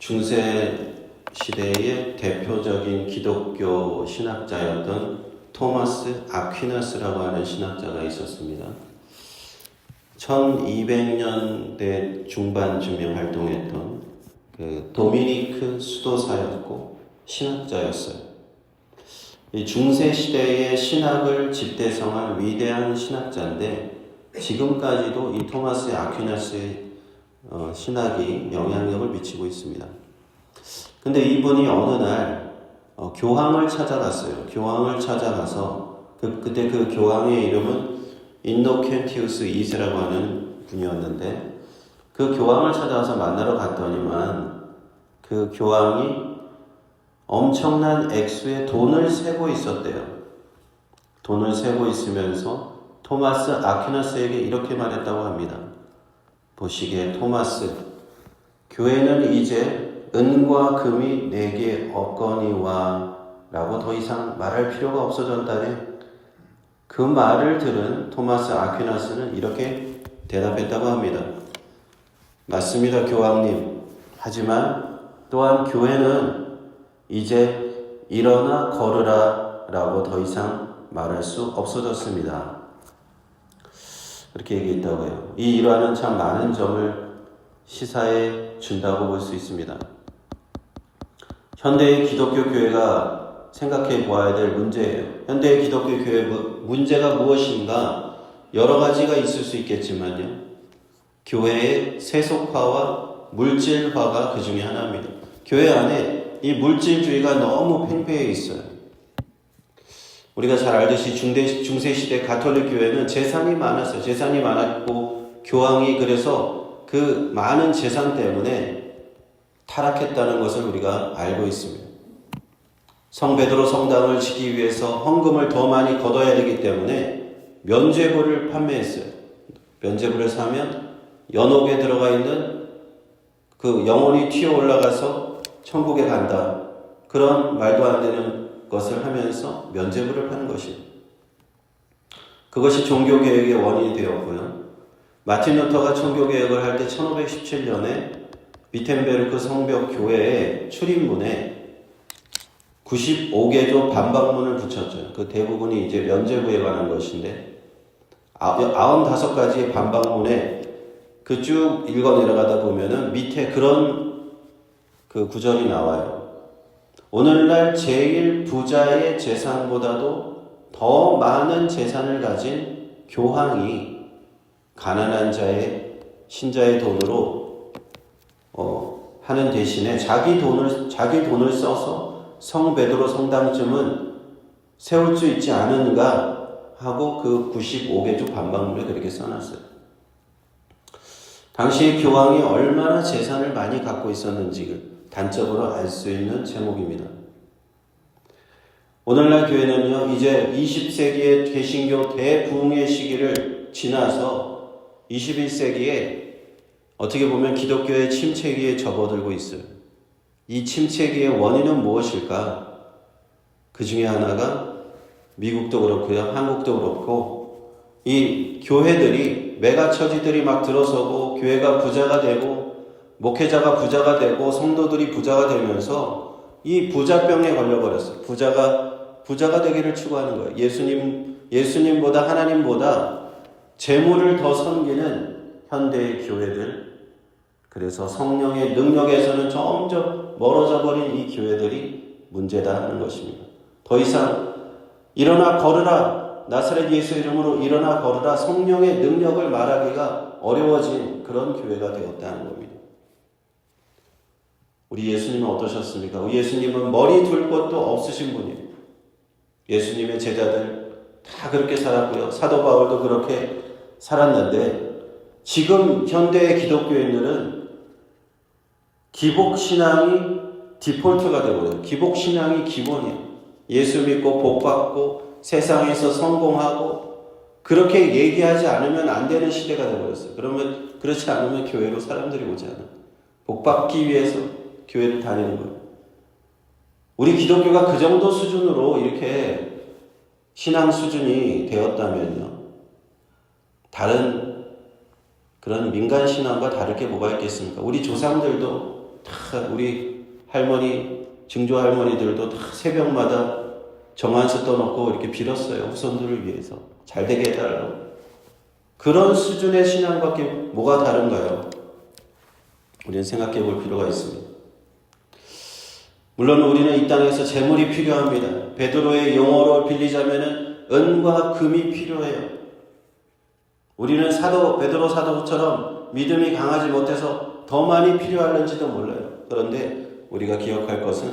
중세 시대의 대표적인 기독교 신학자였던 토마스 아퀴나스라고 하는 신학자가 있었습니다. 1200년대 중반쯤에 활동했던 그 도미니크 수도사였고 신학자였어요. 이 중세 시대의 신학을 집대성한 위대한 신학자인데 지금까지도 이 토마스 아퀴나스의 어, 신학이 영향력을 미치고 있습니다. 근데 이분이 어느 날 어, 교황을 찾아갔어요. 교황을 찾아가서 그, 그때 그 교황의 이름은 인노켄티우스 2세라고 하는 분이었는데 그 교황을 찾아가서 만나러 갔더니만 그 교황이 엄청난 액수의 돈을 세고 있었대요. 돈을 세고 있으면서 토마스 아퀴나스에게 이렇게 말했다고 합니다. 보시기에 토마스, 교회는 이제 은과 금이 내게 없거니와 라고 더 이상 말할 필요가 없어졌다네. 그 말을 들은 토마스 아퀴나스는 이렇게 대답했다고 합니다. 맞습니다, 교황님. 하지만 또한 교회는 이제 일어나 걸으라 라고 더 이상 말할 수 없어졌습니다. 그렇게 얘기했다고 해요. 이 일화는 참 많은 점을 시사해 준다고 볼 수 있습니다. 현대의 기독교 교회가 생각해 보아야 될 문제예요. 현대의 기독교 교회 문제가 무엇인가 여러 가지가 있을 수 있겠지만요. 교회의 세속화와 물질화가 그 중에 하나입니다. 교회 안에 이 물질주의가 너무 팽배해 있어요. 우리가 잘 알듯이 중대, 중세시대 가톨릭 교회는 재산이 많았어요. 재산이 많았고, 교황이 그래서 그 많은 재산 때문에 타락했다는 것을 우리가 알고 있습니다. 성 베드로 성당을 지기 위해서 헌금을 더 많이 걷어야 되기 때문에 면죄부를 판매했어요. 면죄부를 사면 연옥에 들어가 있는 그 영혼이 튀어 올라가서 천국에 간다. 그런 말도 안 되는 것을 하면서 면죄부를 파는 것입니다. 그것이 종교개혁의 원인이 되었고요. 마틴 루터가 종교개혁을 할 때 1517년에 위텐베르크 성벽 교회의 출입문에 95개조 반박문을 붙였죠. 그 대부분이 이제 면죄부에 관한 것인데 95가지의 반박문에 그 쭉 읽어 내려가다 보면은 밑에 그런 그 구절이 나와요. 오늘날 제일 부자의 재산보다도 더 많은 재산을 가진 교황이 가난한 자의 신자의 돈으로 어, 하는 대신에 자기 돈을 자기 돈을 써서 성 베드로 성당쯤은 세울 수 있지 않은가 하고 그 95개조 반박문을 그렇게 써놨어요. 당시 교황이 얼마나 재산을 많이 갖고 있었는지를 단적으로 알 수 있는 제목입니다. 오늘날 교회는요, 이제 20세기의 개신교 대부흥의 시기를 지나서 21세기에 어떻게 보면 기독교의 침체기에 접어들고 있어요. 이 침체기의 원인은 무엇일까? 그 중에 하나가 미국도 그렇고요, 한국도 그렇고, 이 교회들이, 메가처지들이 막 들어서고, 교회가 부자가 되고, 목회자가 부자가 되고 성도들이 부자가 되면서 이 부자병에 걸려버렸어요. 부자가 부자가 되기를 추구하는 거예요. 예수님 예수님보다 하나님보다 재물을 더 섬기는 현대의 교회들. 그래서 성령의 능력에서는 점점 멀어져 버린 이 교회들이 문제다 하는 것입니다. 더 이상 일어나 걸으라 나사렛 예수 이름으로 일어나 걸으라 성령의 능력을 말하기가 어려워진 그런 교회가 되었다는 겁니다. 우리 예수님은 어떠셨습니까? 예수님은 머리 둘 곳도 없으신 분이에요. 예수님의 제자들 다 그렇게 살았고요. 사도 바울도 그렇게 살았는데 지금 현대의 기독교인들은 기복 신앙이 디폴트가 되고요. 기복 신앙이 기본이에요. 예수 믿고 복 받고 세상에서 성공하고 그렇게 얘기하지 않으면 안 되는 시대가 되어버렸어요. 그러면 그렇지 않으면 교회로 사람들이 오지 않아요. 복 받기 위해서 교회를 다니는 거예요. 우리 기독교가 그 정도 수준으로 이렇게 신앙 수준이 되었다면요. 다른 그런 민간 신앙과 다를 게 뭐가 있겠습니까? 우리 조상들도 다 우리 할머니, 증조 할머니들도 다 새벽마다 정한수 떠놓고 이렇게 빌었어요. 후손들을 위해서. 잘 되게 해달라고. 그런 수준의 신앙밖에 뭐가 다른가요? 우리는 생각해 볼 필요가 있습니다. 물론 우리는 이 땅에서 재물이 필요합니다. 베드로의 용어로 빌리자면은 은과 금이 필요해요. 우리는 사도 베드로 사도처럼 믿음이 강하지 못해서 더 많이 필요할는지도 몰라요. 그런데 우리가 기억할 것은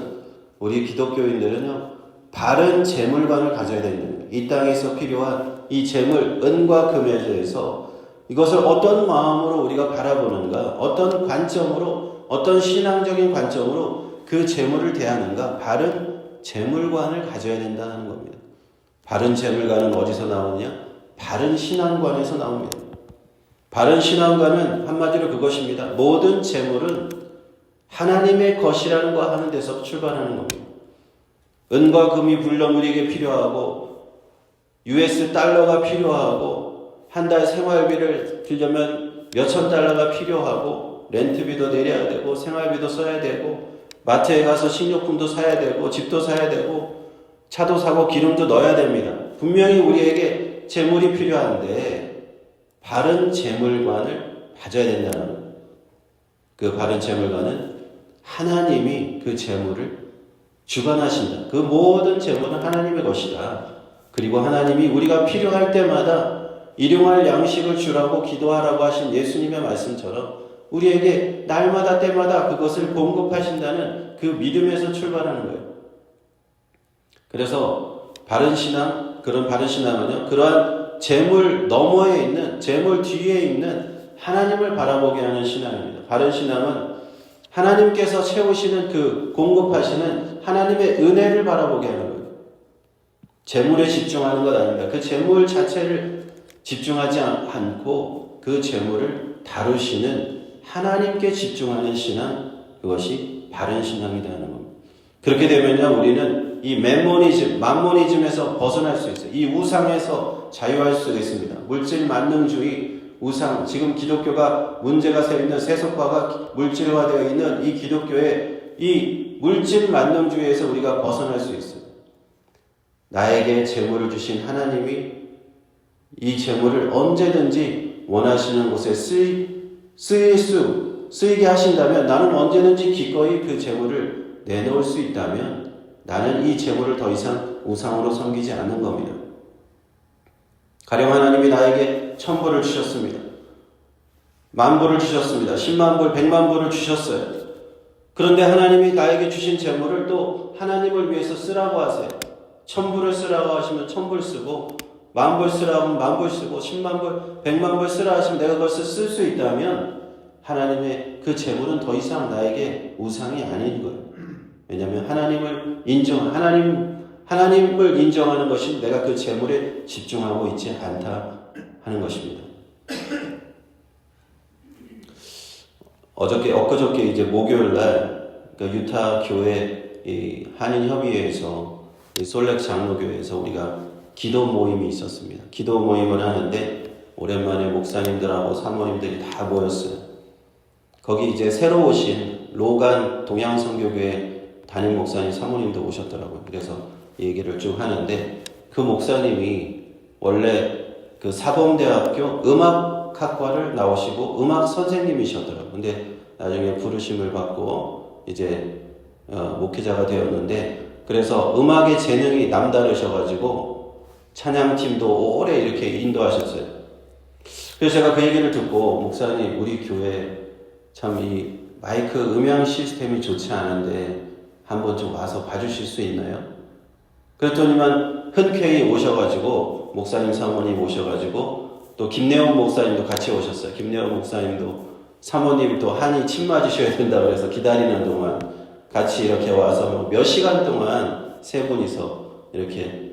우리 기독교인들은요 바른 재물관을 가져야 됩니다. 이 땅에서 필요한 이 재물 은과 금에 대해서 이것을 어떤 마음으로 우리가 바라보는가, 어떤 관점으로, 어떤 신앙적인 관점으로 그 재물을 대하는가, 바른 재물관을 가져야 된다는 겁니다. 바른 재물관은 어디서 나오냐? 바른 신앙관에서 나옵니다. 바른 신앙관은 한마디로 그것입니다. 모든 재물은 하나님의 것이라는 거 하는 데서 출발하는 겁니다. 은과 금이 물론 우리에게 필요하고 US 달러가 필요하고 한 달 생활비를 들려면 몇천 달러가 필요하고 렌트비도 내려야 되고 생활비도 써야 되고 마트에 가서 식료품도 사야 되고 집도 사야 되고 차도 사고 기름도 넣어야 됩니다. 분명히 우리에게 재물이 필요한데 바른 재물관을 가져야 된다는. 그 바른 재물관은 하나님이 그 재물을 주관하신다. 그 모든 재물은 하나님의 것이다. 그리고 하나님이 우리가 필요할 때마다 일용할 양식을 주라고 기도하라고 하신 예수님의 말씀처럼 우리에게 날마다 때마다 그것을 공급하신다는 그 믿음에서 출발하는 거예요. 그래서 바른 신앙, 그런 바른 신앙은요, 그러한 재물 너머에 있는, 재물 뒤에 있는 하나님을 바라보게 하는 신앙입니다. 바른 신앙은 하나님께서 채우시는 그 공급하시는 하나님의 은혜를 바라보게 하는 거예요. 재물에 집중하는 것 아닙니다. 그 재물 자체를 집중하지 않고 그 재물을 다루시는 하나님께 집중하는 신앙, 그것이 바른 신앙이다 하는 겁니다. 그렇게 되면요, 우리는 이 멤모니즘, 만모니즘에서 벗어날 수 있어요. 이 우상에서 자유할 수 있습니다. 물질 만능주의, 우상, 지금 기독교가 문제가 서 있는 세속화가 물질화되어 있는 이 기독교의 이 물질 만능주의에서 우리가 벗어날 수 있어요. 나에게 재물을 주신 하나님이 이 재물을 언제든지 원하시는 곳에 쓰이, 쓰일 수, 쓰이게 하신다면 나는 언제든지 기꺼이 그 재물을 내놓을 수 있다면 나는 이 재물을 더 이상 우상으로 섬기지 않는 겁니다. 가령 하나님이 나에게 천불을 주셨습니다. 만불을 주셨습니다. 십만불, 백만불을 주셨어요. 그런데 하나님이 나에게 주신 재물을 또 하나님을 위해서 쓰라고 하세요. 천불을 쓰라고 하시면 천불 쓰고 만 불 쓰라고 하면 만불 쓰고 십만 불, 백만 불 쓰라 하시면 내가 그것을 쓸수 있다면 하나님의 그 재물은 더 이상 나에게 우상이 아닌 거예요. 왜냐하면 하나님을 인정, 하나님, 하나님을 인정하는 것이 내가 그 재물에 집중하고 있지 않다 하는 것입니다. 어저께, 엊그저께 이제 목요일 날, 그러니까 유타 교회 이 한인 협의회에서 이 솔렉 장로교회에서 우리가 기도 모임이 있었습니다. 기도 모임을 하는데 오랜만에 목사님들하고 사모님들이 다 모였어요. 거기 이제 새로 오신 로간 동양성교교회 담임 목사님 사모님도 오셨더라고요. 그래서 얘기를 쭉 하는데 그 목사님이 원래 그 사범대학교 음악학과를 나오시고 음악 선생님이셨더라고요. 근데 나중에 부르심을 받고 이제 어, 목회자가 되었는데 그래서 음악의 재능이 남다르셔가지고 찬양팀도 오래 이렇게 인도하셨어요. 그래서 제가 그 얘기를 듣고 목사님 우리 교회 참 이 마이크 음향 시스템이 좋지 않은데 한번 좀 와서 봐주실 수 있나요? 그랬더니만 흔쾌히 오셔가지고 목사님 사모님 오셔가지고 또 김내원 목사님도 같이 오셨어요. 김내원 목사님도 사모님 또 한이 침 맞으셔야 된다 그래서 기다리는 동안 같이 이렇게 와서 뭐몇 시간 동안 세 분이서 이렇게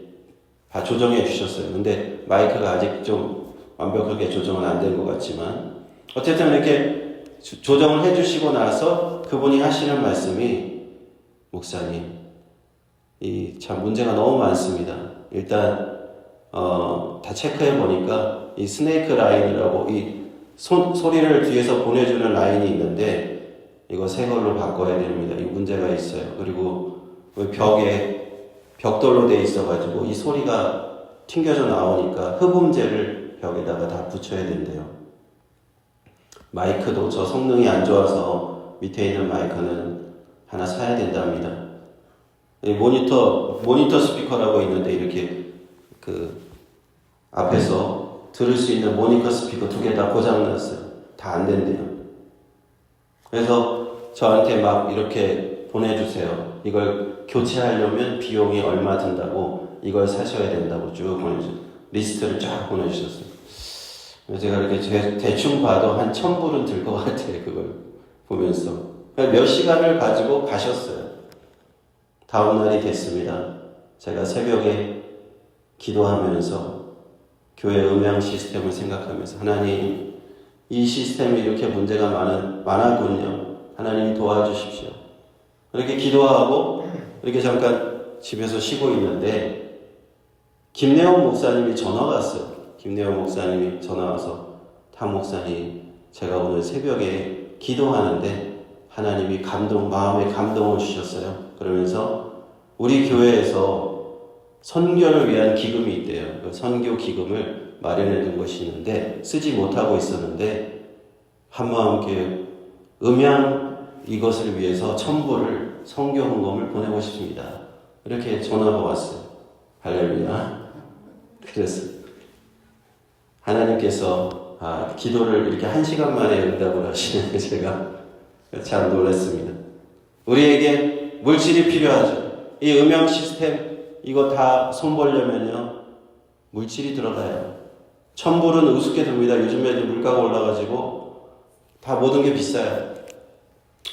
다 조정해 주셨어요. 근데 마이크가 아직 좀 완벽하게 조정은 안 된 것 같지만 어쨌든 이렇게 조정을 해 주시고 나서 그분이 하시는 말씀이 목사님 이 참 문제가 너무 많습니다. 일단 어, 다 체크해 보니까 이 스네이크 라인이라고 이 소, 소리를 뒤에서 보내주는 라인이 있는데 이거 새 걸로 바꿔야 됩니다. 이 문제가 있어요. 그리고 그 벽에 벽돌로 돼 있어가지고 이 소리가 튕겨져 나오니까 흡음재를 벽에다가 다 붙여야 된대요. 마이크도 저 성능이 안 좋아서 밑에 있는 마이크는 하나 사야 된답니다. 이 모니터 모니터 스피커라고 있는데 이렇게 그 앞에서 들을 수 있는 모니터 스피커 두 개 다 고장났어요. 다 안 된대요. 그래서 저한테 막 이렇게 보내주세요. 이걸 교체하려면 비용이 얼마 든다고 이걸 사셔야 된다고 쭉 보내주 리스트를 쫙 보내주셨어요. 제가 이렇게 제- 대충 봐도 한 천불은 들 것 같아요. 그걸 보면서 그러니까 몇 시간을 가지고 가셨어요. 다음 날이 됐습니다. 제가 새벽에 기도하면서 교회 음향 시스템을 생각하면서 하나님 이 시스템이 이렇게 문제가 많은, 많았군요. 하나님 도와주십시오. 이렇게 기도하고 이렇게 잠깐 집에서 쉬고 있는데 김내원 목사님이 전화가 왔어요. 김내원 목사님이 전화 와서 타 목사님 제가 오늘 새벽에 기도하는데 하나님이 감동 마음에 감동을 주셨어요. 그러면서 우리 교회에서 선교를 위한 기금이 있대요. 그 선교 기금을 마련해 둔 것이 있는데 쓰지 못하고 있었는데 한마음교회 음양 이것을 위해서 천부를 선교 헌금을 보내고 싶습니다. 이렇게 전화가 왔어요. 할렐루야. 그래서 하나님께서 아, 기도를 이렇게 한 시간 만에 응답을 하시는 게 제가 참 놀랐습니다. 우리에게 물질이 필요하죠. 이 음향 시스템 이거 다 손보려면요 물질이 들어가요. 천불은 우습게 듭니다. 요즘에 물가가 올라가지고 다 모든 게 비싸요.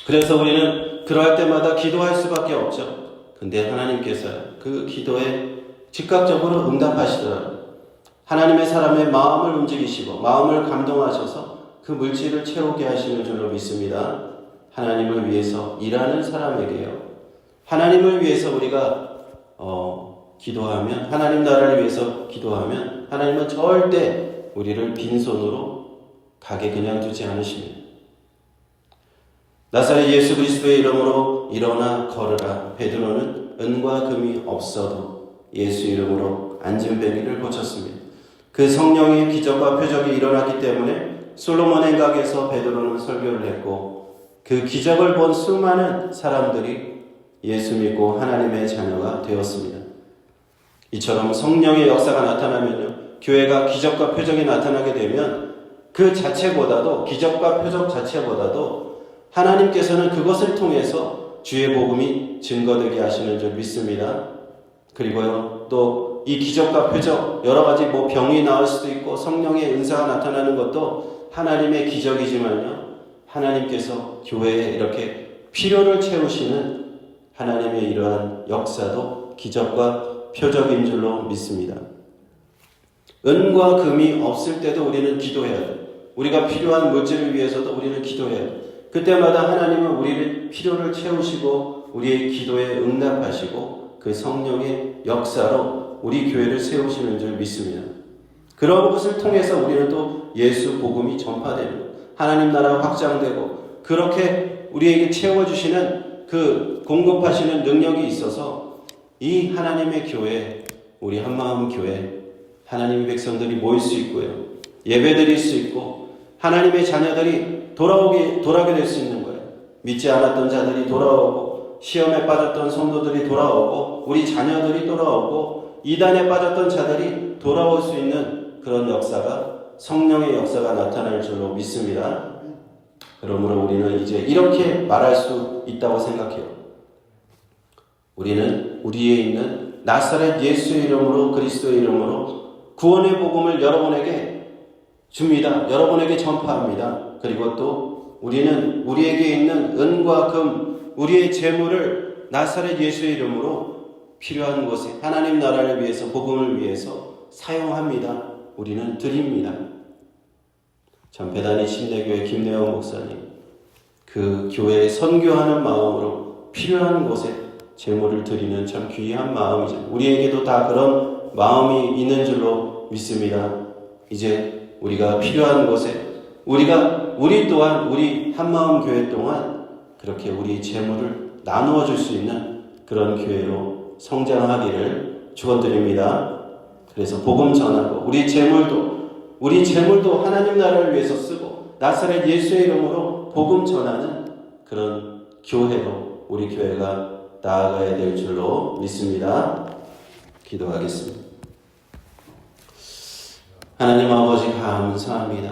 그래서 우리는 그러할 때마다 기도할 수밖에 없죠. 근데 하나님께서 그 기도에 즉각적으로 응답하시더라고요. 하나님의 사람의 마음을 움직이시고 마음을 감동하셔서 그 물질을 채우게 하시는 줄로 믿습니다. 하나님을 위해서 일하는 사람에게요. 하나님을 위해서 우리가 어, 기도하면 하나님 나라를 위해서 기도하면 하나님은 절대 우리를 빈손으로 가게 그냥 두지 않으십니다. 나사렛 예수 그리스도의 이름으로 일어나 걸으라. 베드로는 은과 금이 없어도 예수 이름으로 안진뱅이를 고쳤습니다. 그 성령의 기적과 표적이 일어났기 때문에 솔로몬 행각에서 베드로는 설교를 했고 그 기적을 본 수많은 사람들이 예수 믿고 하나님의 자녀가 되었습니다. 이처럼 성령의 역사가 나타나면요. 교회가 기적과 표적이 나타나게 되면 그 자체보다도 기적과 표적 자체보다도 하나님께서는 그것을 통해서 주의 복음이 증거되게 하시는 줄 믿습니다. 그리고요, 또 이 기적과 표적, 여러 가지 뭐 병이 나을 수도 있고 성령의 은사가 나타나는 것도 하나님의 기적이지만요, 하나님께서 교회에 이렇게 필요를 채우시는 하나님의 이러한 역사도 기적과 표적인 줄로 믿습니다. 은과 금이 없을 때도 우리는 기도해야 돼. 우리가 필요한 물질을 위해서도 우리는 기도해야 돼. 그때마다 하나님은 우리를 필요를 채우시고 우리의 기도에 응답하시고 그 성령의 역사로 우리 교회를 세우시는 줄 믿습니다. 그런 것을 통해서 우리는 또 예수 복음이 전파되는 하나님 나라가 확장되고 그렇게 우리에게 채워주시는 그 공급하시는 능력이 있어서 이 하나님의 교회, 우리 한마음 교회, 하나님의 백성들이 모일 수 있고요. 예배 드릴 수 있고 하나님의 자녀들이 돌아오게 돌아게 될 수 있는 거예요. 믿지 않았던 자들이 돌아오고 시험에 빠졌던 성도들이 돌아오고 우리 자녀들이 돌아오고 이단에 빠졌던 자들이 돌아올 수 있는 그런 역사가 성령의 역사가 나타날 줄로 믿습니다. 그러므로 우리는 이제 이렇게 말할 수 있다고 생각해요. 우리는 우리에 있는 나사렛 예수의 이름으로 그리스도의 이름으로 구원의 복음을 여러분에게 줍니다. 여러분에게 전파합니다. 그리고 또 우리는 우리에게 있는 은과 금, 우리의 재물을 나사렛 예수의 이름으로 필요한 곳에 하나님 나라를 위해서 복음을 위해서 사용합니다. 우리는 드립니다. 참 배단이 침례교회 김내원 목사님 그 교회에 선교하는 마음으로 필요한 곳에 재물을 드리는 참 귀한 마음이죠. 우리에게도 다 그런 마음이 있는 줄로 믿습니다. 이제 우리가 필요한 곳에 우리가 우리 또한 우리 한마음 교회 동안 그렇게 우리 재물을 나누어 줄 수 있는 그런 교회로 성장하기를 축원드립니다. 그래서 복음 전하고 우리 재물도 우리 재물도 하나님 나라를 위해서 쓰고 나사렛 예수의 이름으로 복음 전하는 그런 교회로 우리 교회가 나아가야 될 줄로 믿습니다. 기도하겠습니다. 하나님 아버지 감사합니다.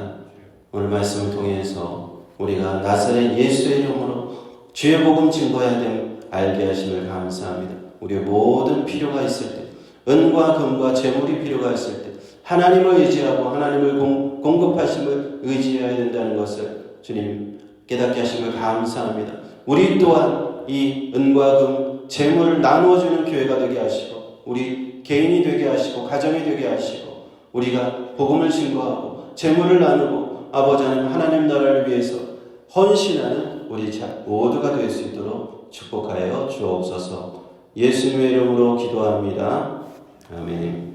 오늘 말씀을 통해서 우리가 나사렛 예수의 이름으로 주의 복음 증거해야 됨 알게 하심을 감사합니다. 우리의 모든 필요가 있을 때 은과 금과 재물이 필요가 있을 때 하나님을 의지하고 하나님을 공, 공급하심을 의지해야 된다는 것을 주님 깨닫게 하심을 감사합니다. 우리 또한 이 은과 금 재물을 나누어 주는 교회가 되게 하시고 우리 개인이 되게 하시고 가정이 되게 하시고 우리가 복음을 증거하고 재물을 나누고 아버지 하나님 하나님 나라를 위해서 헌신하는 우리 자 모두가 될 수 있도록 축복하여 주옵소서. 예수님의 이름으로 기도합니다. 아멘.